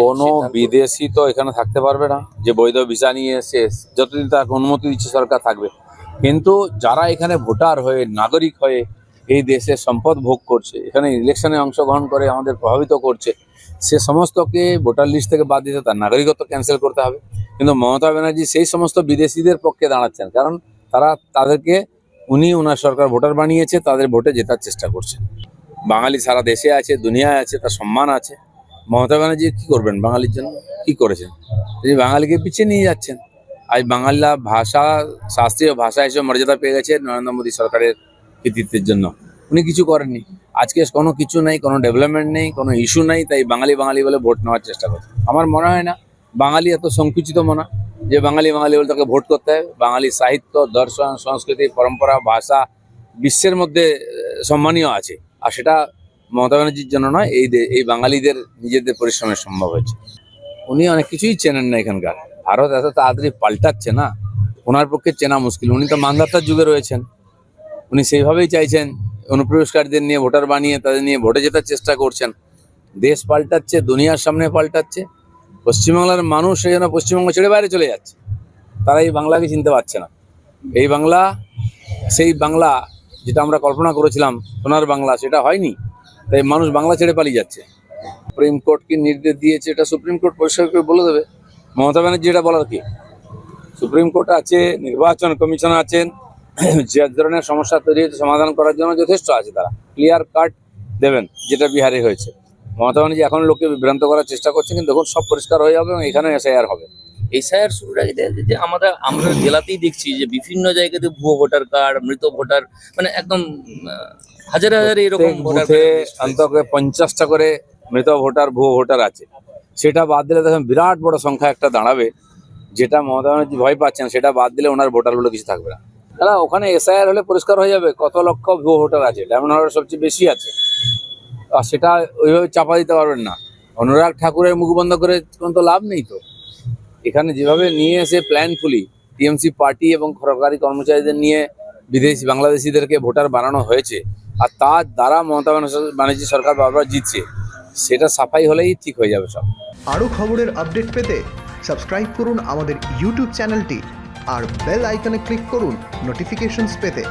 কোনো বিদেশি তো এখানে থাকতে পারবে না। যে বৈধ ভিসা নিয়ে এসে যতদিন তাকে অনুমতি দিচ্ছে সরকার থাকবে। কিন্তু যারা এখানে ভোটার হয়ে নাগরিক হয়ে এই দেশের সম্পদ ভোগ করছে এখানে ইলেকশনে অংশগ্রহণ করে আমাদের প্রভাবিত করছে সে সমস্তকে ভোটার লিস্ট থেকে বাদ দিতে তার নাগরিকত্ব ক্যান্সেল করতে হবে। কিন্তু মমতা ব্যানার্জি সেই সমস্ত বিদেশিদের পক্ষে দাঁড়াচ্ছেন। কারণ তারা তাদেরকে উনি ওনার সরকার ভোটার বানিয়েছে তাদের ভোটে জেতার চেষ্টা করছেন। বাঙালি সারা দেশে আছে দুনিয়ায় আছে তার সম্মান আছে। মমতা ব্যানার্জি কি করবেন বাঙালির জন্য? কি করেছেন? তিনি বাঙালিকে পিছিয়ে নিয়ে যাচ্ছেন। আজ বাঙালিরা ভাষা, শাস্ত্রীয় ভাষা হিসেবে মর্যাদা পেয়ে গেছে নরেন্দ্র মোদী সরকারের কৃতিত্বের জন্য। উনি কিছু করেননি। আজকে কোনো কিছু নেই, কোনো ডেভেলপমেন্ট নেই, কোনো ইস্যু নেই, তাই বাঙালি বাঙালি বলে ভোট নেওয়ার চেষ্টা করছে। আমার মনে হয় না, বাঙালি এত সংকুচিত মনা, যে বাঙালি বাঙালি বলে তাকে ভোট করতে হবে বাঙালি সাহিত্য, দর্শন, সংস্কৃতি, পরম্পরা, ভাষা, বিশ্বের মধ্যে সম্মানীয় আছে। আর সেটা মমতা ব্যানার্জির জন্য নয়, এই এই বাঙালিদের নিজেদের পরিশ্রমের সম্ভব হয়েছে। উনি অনেক কিছুই চেনেন না এখানকার। ভারত এত তাড়াতাড়ি পাল্টাচ্ছে না। ওনার পক্ষে চেনা মুশকিল। উনি তো মান্দাতার যুগে রয়েছেন। উনি সেইভাবেই চাইছেন অনুপ্রবেশকারীদের নিয়ে ভোটার বানিয়ে, তাদের নিয়ে ভোটে জেতার চেষ্টা করছেন। দেশ পাল্টাচ্ছে, দুনিয়ার সামনে পাল্টাচ্ছে। পশ্চিমবাংলার মানুষ সেই জন্য পশ্চিমবঙ্গ ছেড়ে বাইরে চলে যাচ্ছে। তারা এই বাংলাকে চিনতে পারছে না। এই বাংলা, সেই বাংলা যেটা আমরা কল্পনা করেছিলাম সোনার বাংলা, সেটা হয়নি। তাই মানুষ বাংলা ছেড়ে পালিয়ে যাচ্ছে। সুপ্রিম কোর্ট কি নির্দেশ দিয়েছে এটা সুপ্রিম কোর্ট পরিষ্কার করে বলে দেবে। মমতা ব্যানার্জি এটা বলার কি? সুপ্রিম কোর্ট আছে, নির্বাচন কমিশন আছেন, যে ধরনের সমস্যা তৈরি হয়েছে সমাধান করার জন্য যথেষ্ট আছে তারা। ক্লিয়ার কাট দেবেন, যেটা বিহারে হয়েছে। মমতা ব্যানার্জি এখন লোককে বিভ্রান্ত করার চেষ্টা করছে কিন্তু দেখুন সব পরিষ্কার হয়ে যাবে এবং এখানে এসআইআর হবে। এসআইআর শুরুর আগে দেখা যে আমরা আমরা জেলাতেই দেখছি যে বিভিন্ন জায়গাতে ভুয়ো ভোটার কার্ড মৃত ভোটার মানে একদম হাজার হাজারে এরকম ভোটার। অন্তত পঞ্চাশটা করে মৃত ভোটার ভুয়ো ভোটার আছে। সেটা বাদ দিলে দেখেন বিরাট বড় সংখ্যা একটা দাঁড়াবে যেটা মমতা ব্যানার্জি ভয় পাচ্ছেন সেটা বাদ দিলে ওনার ভোটার বলে কিছু থাকবে না। তাহলে ওখানে এসআইআর হলে পরিষ্কার হয়ে যাবে কত লক্ষ ভুয়ো ভোটার আছে ডায়মন্ড হারবার সবচেয়ে বেশি আছে। আর সেটা ওইভাবে চাপা দিতে পারবেন না। অনুরাগ ঠাকুরের মুখ বন্ধ করে কোনো তো লাভ নেই তো। এখানে যেভাবে নিয়ে এসে প্ল্যানফুলি টিএমসি পার্টি এবং সরকারি কর্মচারীদের নিয়ে বিদেশি বাংলাদেশিদেরকে ভোটার বানানো হয়েছে, আর তার দ্বারা মমতা ব্যানার্জি- সরকার বারবার জিতছে, সেটা সাফাই হলেই ঠিক হয়ে যাবে সব। আরও খবরের আপডেট পেতে সাবস্ক্রাইব করুন আমাদের ইউটিউব চ্যানেলটি আর বেল আইকনে ক্লিক করুন নোটিফিকেশনস পেতে।